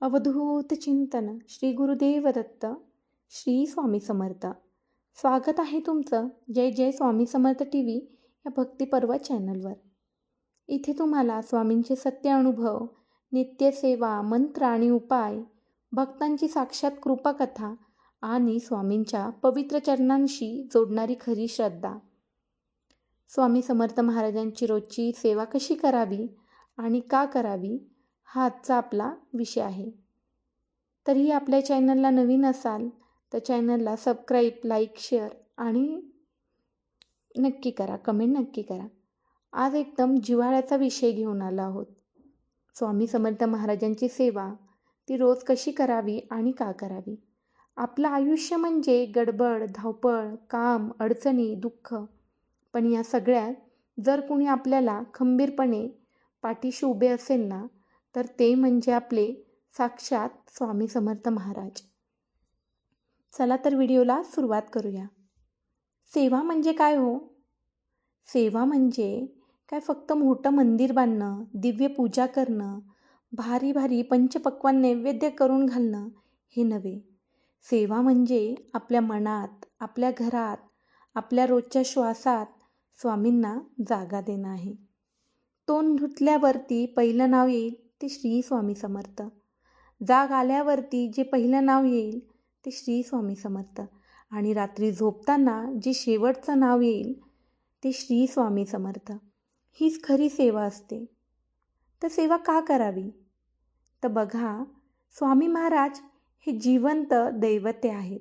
अवधूत चिंतन श्री गुरुदेव दत्त श्री स्वामी समर्थ. स्वागत आहे तुमचं जय जय स्वामी समर्थ टी व्ही या भक्तिपर्व चॅनलवर. इथे तुम्हाला स्वामींचे सत्य अनुभव नित्यसेवा मंत्र आणि उपाय भक्तांची साक्षात कृपाकथा आणि स्वामींच्या पवित्र चरणांशी जोडणारी खरी श्रद्धा. स्वामी समर्थ महाराजांची रोजची सेवा कशी करावी आणि का करावी हा आजचा आपला विषय आहे. तरीही आपल्या चॅनलला नवीन असाल तर चॅनलला सबस्क्राईब लाईक शेअर आणि नक्की करा कमेंट नक्की करा. आज एकदम जिव्हाळ्याचा विषय घेऊन आलो आहोत. स्वामी समर्थ महाराजांची सेवा ती रोज कशी करावी आणि का करावी? आपलं आयुष्य म्हणजे गडबड धावपळ काम अडचणी दुःख. पण या सगळ्यात जर कुणी आपल्याला खंबीरपणे पाठीशी उभे असेल ना तर ते म्हणजे आपले साक्षात स्वामी समर्थ महाराज. चला तर व्हिडिओला सुरुवात करूया. सेवा म्हणजे काय हो? सेवा म्हणजे काय फक्त मोठं मंदिर बांधणं दिव्य पूजा करणं भारी भारी पंचपक्वान नैवेद्य करून घालणं हे नव्हे. सेवा म्हणजे आपल्या मनात आपल्या घरात आपल्या रोजच्या श्वासात स्वामींना जागा देणं आहे. तोंड धुतल्यावरती पहिलं नाव येईल ते श्री स्वामी समर्थ. जाग आल्यावरती जे पहिलं नाव येईल ते श्री स्वामी समर्थ. आणि रात्री झोपताना जे शेवटचं नाव येईल ते श्री स्वामी समर्थ. हीच खरी सेवा असते. तर सेवा का करावी? तर बघा स्वामी महाराज हे जिवंत दैवते आहेत.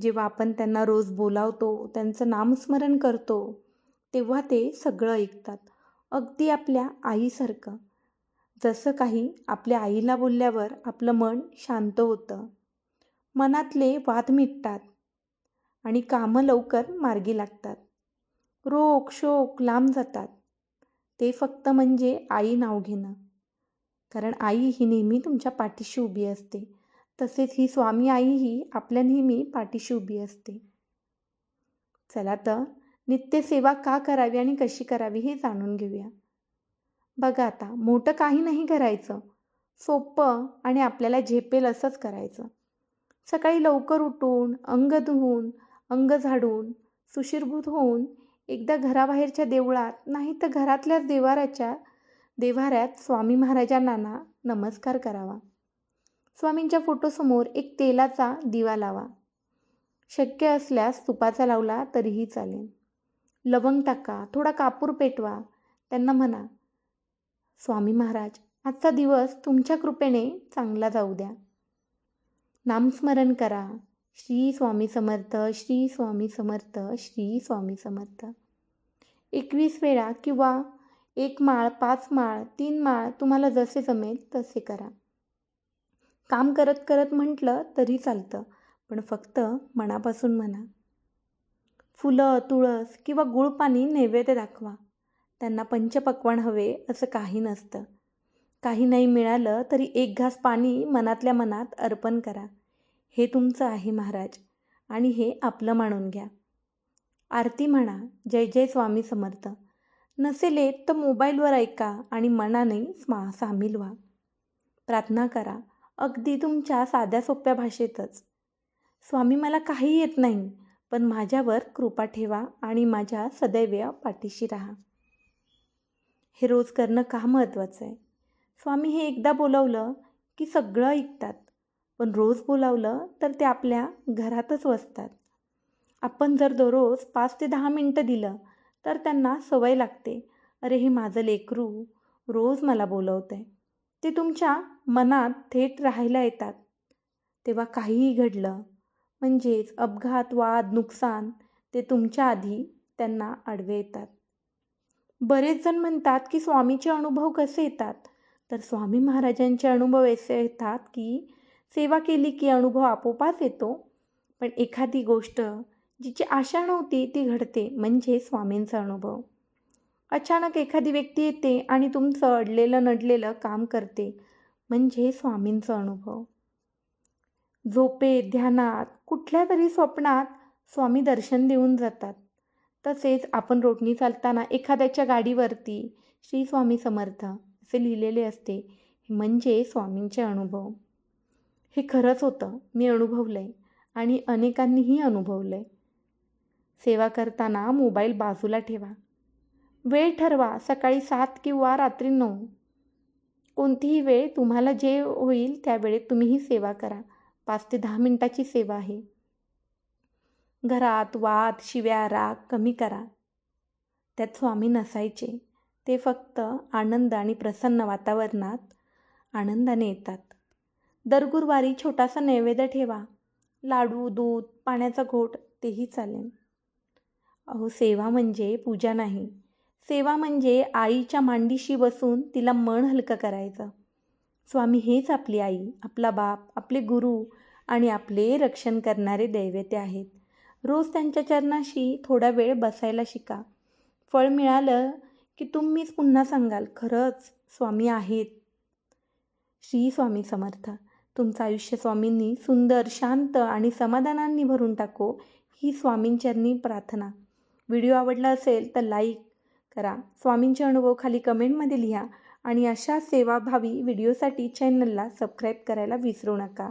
जेव्हा आपण त्यांना रोज बोलावतो त्यांचं नामस्मरण करतो तेव्हा ते सगळं ऐकतात. अगदी आपल्या आईसारखं. जसं काही आपल्या आईला बोलल्यावर आपलं मन शांत होतं. मनातले वाद मिटतात आणि कामं लवकर मार्गी लागतात. रोग शोक लांब जातात. ते फक्त म्हणजे आई नाव घेणं. कारण आई ही नेहमी तुमच्या पाठीशी उभी असते. तसेच ही स्वामी आई ही आपल्या नेहमी पाठीशी उभी असते. चला तर नित्यसेवा का करावी आणि कशी करावी हे जाणून घेऊया. बघा आता मोठं काही नाही करायचं. सोपं आणि आपल्याला झेपेल असंच करायचं. सकाळी लवकर उठून अंग धुवून अंग झाडून सुशीरभूत होऊन एकदा घराबाहेरच्या देवळात नाही तर घरातल्याच देवाराच्या देवाऱ्यात स्वामी महाराजांना नमस्कार करावा. स्वामींच्या फोटोसमोर एक तेलाचा दिवा लावा. शक्य असल्यास तुपाचा लावला तरीही चालेल. लवंग टाका थोडा कापूर पेटवा त्यांना म्हणा स्वामी महाराज आजचा दिवस तुमच्या कृपेने चांगला जाऊ द्या. नामस्मरण करा. श्री स्वामी समर्थ श्री स्वामी समर्थ श्री स्वामी समर्थ. एकवीस वेळा किंवा एक माळ पाच माळ तीन माळ तुम्हाला जसे जमेल तसे करा. काम करत करत म्हटलं तरी चालतं पण फक्त मनापासून म्हणा. फुलं तुळस किंवा गुळ पाणी नैवेद्य दाखवा. त्यांना पंचपक्वान हवे असं काही नसतं. काही नाही मिळालं तरी एक घास पाणी मनातल्या मनात अर्पण करा. हे तुमचं आहे महाराज. आणि हे आपलं मानून घ्या. आरती म्हणा जय जय स्वामी समर्थ. नसेल येत तर मोबाईलवर ऐका आणि मनाने स्मा सामील व्हा. प्रार्थना करा अगदी तुमच्या साध्या सोप्या भाषेतच. स्वामी मला काही येत नाही पण माझ्यावर कृपा ठेवा आणि माझ्या सदैव पाठीशी राहा. हे रोज करणं का महत्त्वाचं आहे? स्वामी हे एकदा बोलावलं की सगळं ऐकतात. पण रोज बोलावलं तर ते आपल्या घरातच वसतात. आपण जर दररोज पाच ते दहा मिनटं दिलं तर त्यांना सवय लागते. अरे हे माझं लेकरू रोज मला बोलवतं आहे ते तुमच्या मनात थेट राहायला येतात. तेव्हा काहीही घडलं म्हणजेच अपघात वाद नुकसान ते तुमच्या आधी त्यांना आडवे येतात. बरेच जण म्हणतात की स्वामीचे अनुभव कसे येतात? तर स्वामी महाराजांचे अनुभव असे येतात की सेवा केली की अनुभव आपोपाच येतो. पण एखादी गोष्ट जिची आशा नव्हती ती घडते म्हणजे स्वामींचा अनुभव. अचानक एखादी व्यक्ती येते आणि तुमचं अडलेलं नडलेलं काम करते म्हणजे स्वामींचा अनुभव. झोपेत ध्यानात कुठल्या तरी स्वप्नात स्वामी दर्शन देऊन जातात. तसेच आपण रोडनी चालताना एखाद्याच्या गाडीवरती श्री स्वामी समर्थ असे लिहिलेले असते म्हणजे स्वामींचे अनुभव. हे खरंच होतं मी अनुभवलं आहे आणि अनेकांनीही अनुभवलं आहे सेवा करताना मोबाईल बाजूला ठेवा. वेळ ठरवा सकाळी सात किंवा रात्री नऊ. कोणतीही वेळ तुम्हाला जे होईल त्यावेळेत तुम्ही ही सेवा करा. पाच ते दहा मिनटाची सेवा आहे. घरात वाद शिव्या राग कमी करा. त्यात स्वामी नसायचे. ते फक्त आनंद आणि प्रसन्न वातावरणात आनंदाने येतात. दर गुरुवारी छोटासा नैवेद्य ठेवा. लाडू दूध पाण्याचा घोट तेही चालेल. अहो सेवा म्हणजे पूजा नाही. सेवा म्हणजे आईच्या मांडीशी बसून तिला मन हलकं करायचं. स्वामी हेच आपली आई आपला बाप आपले गुरु आणि आपले रक्षण करणारे दैवते आहेत. रोज त्यांच्या चरणाशी थोडा वेळ बसायला शिका. फळ मिळालं की तुम्हीच पुन्हा सांगाल खरंच स्वामी आहेत. श्री स्वामी समर्थ. तुमचं आयुष्य स्वामींनी सुंदर शांत आणि समाधानांनी भरून टाको ही स्वामींचरणी प्रार्थना. व्हिडिओ आवडला असेल तर लाईक करा. स्वामींचे अनुभव खाली कमेंटमध्ये लिहा आणि अशा सेवाभावी व्हिडिओसाठी चॅनलला सबस्क्राईब करायला विसरू नका.